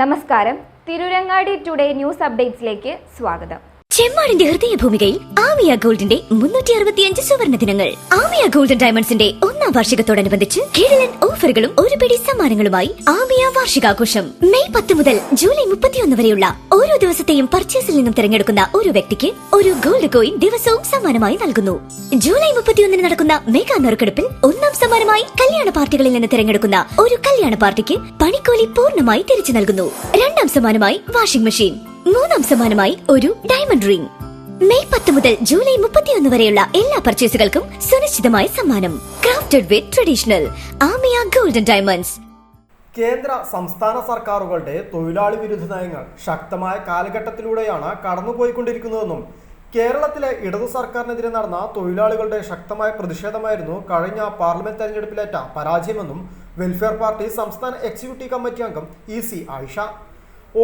നമസ്കാരം. Tirurangadi today news അപ്ഡേറ്റ്സിലേക്ക് സ്വാഗതം. ചെമ്മാടിന്റെ ഹൃദയഭൂമികയിൽ ആമിയ ഗോൾഡിന്റെ മുന്നൂറ്റി അറുപത്തിയഞ്ച് സുവർണ ദിനങ്ങൾ. ആമിയ ഗോൾഡൻ ഡയമണ്ട്സിന്റെ ഒന്നാം വാർഷികത്തോടനുബന്ധിച്ച് കിഴലൻ ഓഫറുകളും ഒരു പിടി സമ്മാനങ്ങളുമായി ആമിയ വാർഷികാഘോഷം. മെയ് പത്ത് മുതൽ ജൂലൈ മുപ്പത്തിയൊന്ന് വരെയുള്ള ഓരോ ദിവസത്തെയും പർച്ചേസിൽ നിന്നും തിരഞ്ഞെടുക്കുന്ന ഒരു വ്യക്തിക്ക് ഒരു ഗോൾഡ് കോയിൻ ദിവസവും സമ്മാനമായി നൽകുന്നു. ജൂലൈ മുപ്പത്തിയൊന്നിന് നടക്കുന്ന മെഗാ നറുക്കെടുപ്പിൽ ഒന്നാം സമ്മാനമായി കല്യാണ പാർട്ടികളിൽ നിന്ന് തിരഞ്ഞെടുക്കുന്ന ഒരു കല്യാണ പാർട്ടിക്ക് പണിക്കൂലി പൂർണമായി തിരിച്ചു നൽകുന്നു. രണ്ടാം സമ്മാനമായി വാഷിംഗ് മെഷീൻ മൂന്നാം സമ്മാനമായി ഒരു ഡയമണ്ട് റിംഗ് മെയ് പത്ത് മുതൽ ജൂലൈ മുപ്പത്തിയൊന്ന് വരെയുള്ള എല്ലാ പർച്ചേസുകൾക്കും സുനിശ്ചിതമായ സമ്മാനം. Crafted with traditional Amiya golden diamonds കേന്ദ്ര സംസ്ഥാന സർക്കാരുകളുടെ തൊഴിലാളി വിരുദ്ധ നയങ്ങൾ ശക്തമായ കാലഘട്ടത്തിലൂടെയാണ് കടന്നുപോയിക്കൊണ്ടിരിക്കുന്നതെന്നും കേരളത്തിലെ ഇടതു സർക്കാരിനെതിരെ നടന്ന തൊഴിലാളികളുടെ ശക്തമായ പ്രതിഷേധമായിരുന്നു കഴിഞ്ഞ പാർലമെന്റ് തെരഞ്ഞെടുപ്പിലേറ്റ പരാജയമെന്നും വെൽഫെയർ പാർട്ടി സംസ്ഥാന എക്സിക്യൂട്ടീവ് കമ്മിറ്റി അംഗം ഇ സി ആയിഷ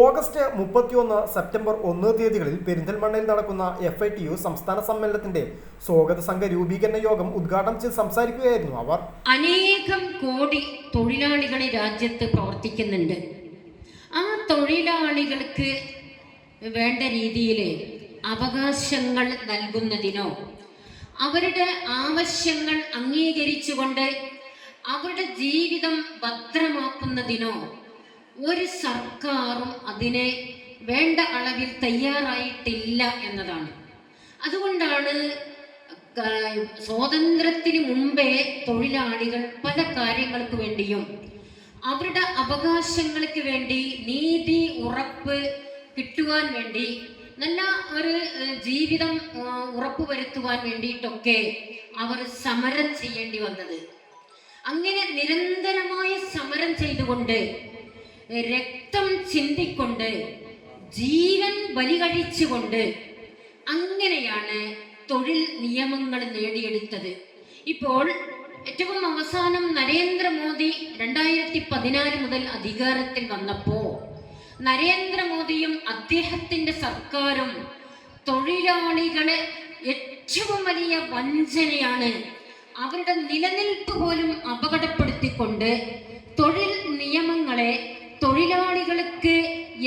ഓഗസ്റ്റ് മുപ്പത്തിയൊന്ന് സെപ്റ്റംബർ ഒന്ന് തീയതികളിൽ പെരിന്തൽമണ്ണയിൽ നടക്കുന്ന എഫ് ഐ ടി യു സംസ്ഥാന സമ്മേളനത്തിന്റെ സ്വാഗത സംഘ രൂപീകരണ യോഗം ഉദ്ഘാടനം ചെയ്ത് സംസാരിക്കുകയായിരുന്നു അവർ. അനേകം കോടി തൊഴിലാളികൾ രാജ്യത്ത് പ്രവർത്തിക്കുന്നുണ്ട്. ആ തൊഴിലാളികൾക്ക് വേണ്ട രീതിയിൽ അവകാശങ്ങൾ നൽകുന്നതിനോ അവരുടെ ആവശ്യങ്ങൾ അംഗീകരിച്ചുകൊണ്ട് അവരുടെ ജീവിതം ഭദ്രമാക്കുന്നതിനോ ഒരു സർക്കാരും അതിനെ വേണ്ട അളവിൽ തയ്യാറായിട്ടില്ല എന്നതാണ്. അതുകൊണ്ടാണ് സ്വാതന്ത്ര്യത്തിന് മുമ്പേ തൊഴിലാളികൾ പല കാര്യങ്ങൾക്ക് വേണ്ടിയും അവരുടെ അവകാശങ്ങൾക്ക് വേണ്ടി നീതി ഉറപ്പ് കിട്ടുവാൻ വേണ്ടി നല്ല ഒരു ജീവിതം ഉറപ്പുവരുത്തുവാൻ വേണ്ടിയിട്ടൊക്കെ അവർ സമരം ചെയ്യേണ്ടി വന്നത്. അങ്ങനെ നിരന്തരമായ സമരം ചെയ്തുകൊണ്ട് രക്തം ചിന്തിക്കൊണ്ട് ജീവൻ ബലികഴിച്ചുകൊണ്ട് അങ്ങനെയാണ് തൊഴിൽ നിയമങ്ങൾ നേടിയെടുത്തത്. ഇപ്പോൾ ഏറ്റവും അവസാനം നരേന്ദ്രമോദി രണ്ടായിരത്തി പതിനാല് മുതൽ അധികാരത്തിൽ വന്നപ്പോ നരേന്ദ്രമോദിയും അദ്ദേഹത്തിന്റെ സർക്കാരും തൊഴിലാളികളെ ഏറ്റവും വലിയ വഞ്ചനയാണ് അവരുടെ നിലനിൽപ്പ് പോലും അപകടപ്പെടുത്തിക്കൊണ്ട് തൊഴിൽ നിയമങ്ങളെ തൊഴിലാളികൾക്ക്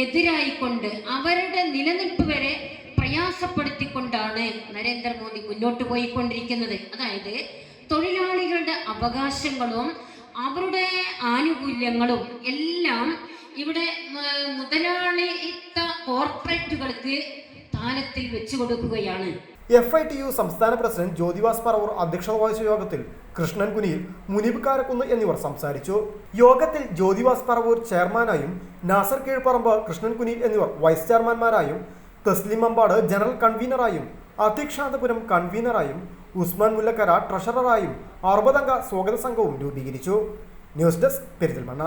എതിരായിക്കൊണ്ട് അവരുടെ നിലനിൽപ്പ് വരെ പ്രയാസപ്പെടുത്തിക്കൊണ്ടാണ് നരേന്ദ്രമോദി മുന്നോട്ട് പോയിക്കൊണ്ടിരിക്കുന്നത്. അതായത് തൊഴിലാളികളുടെ അവകാശങ്ങളും അവരുടെ ആനുകൂല്യങ്ങളും എല്ലാം ഇവിടെ മുതലാളിത്ത കോർപ്പറേറ്റുകൾക്ക് താലത്തിൽ വെച്ചു കൊടുക്കുകയാണ്. എഫ് ഐ ടി യു സംസ്ഥാന പ്രസിഡന്റ് ജ്യോതിവാസ് പറവൂർ അധ്യക്ഷത വഹിച്ച യോഗത്തിൽ കൃഷ്ണൻ കുനിയിൽ മുനീബ് കാരക്കുന്ന് എന്നിവർ സംസാരിച്ചു. യോഗത്തിൽ ജ്യോതിവാസ് പറവൂർ ചെയർമാനായും നാസർ കീഴ്പ്പറമ്പ് കൃഷ്ണൻ കുനിയിൽ എന്നിവർ വൈസ് ചെയർമാൻമാരായും തസ്ലിം അമ്പാട് ജനറൽ കൺവീനറായും അധ്യക്ഷാന്തപുരം കൺവീനറായും ഉസ്മാൻ മുല്ലക്കര ട്രഷററായും അറുപതംഗ സ്വാഗത സംഘവും രൂപീകരിച്ചു. News desk Perinthalmanna.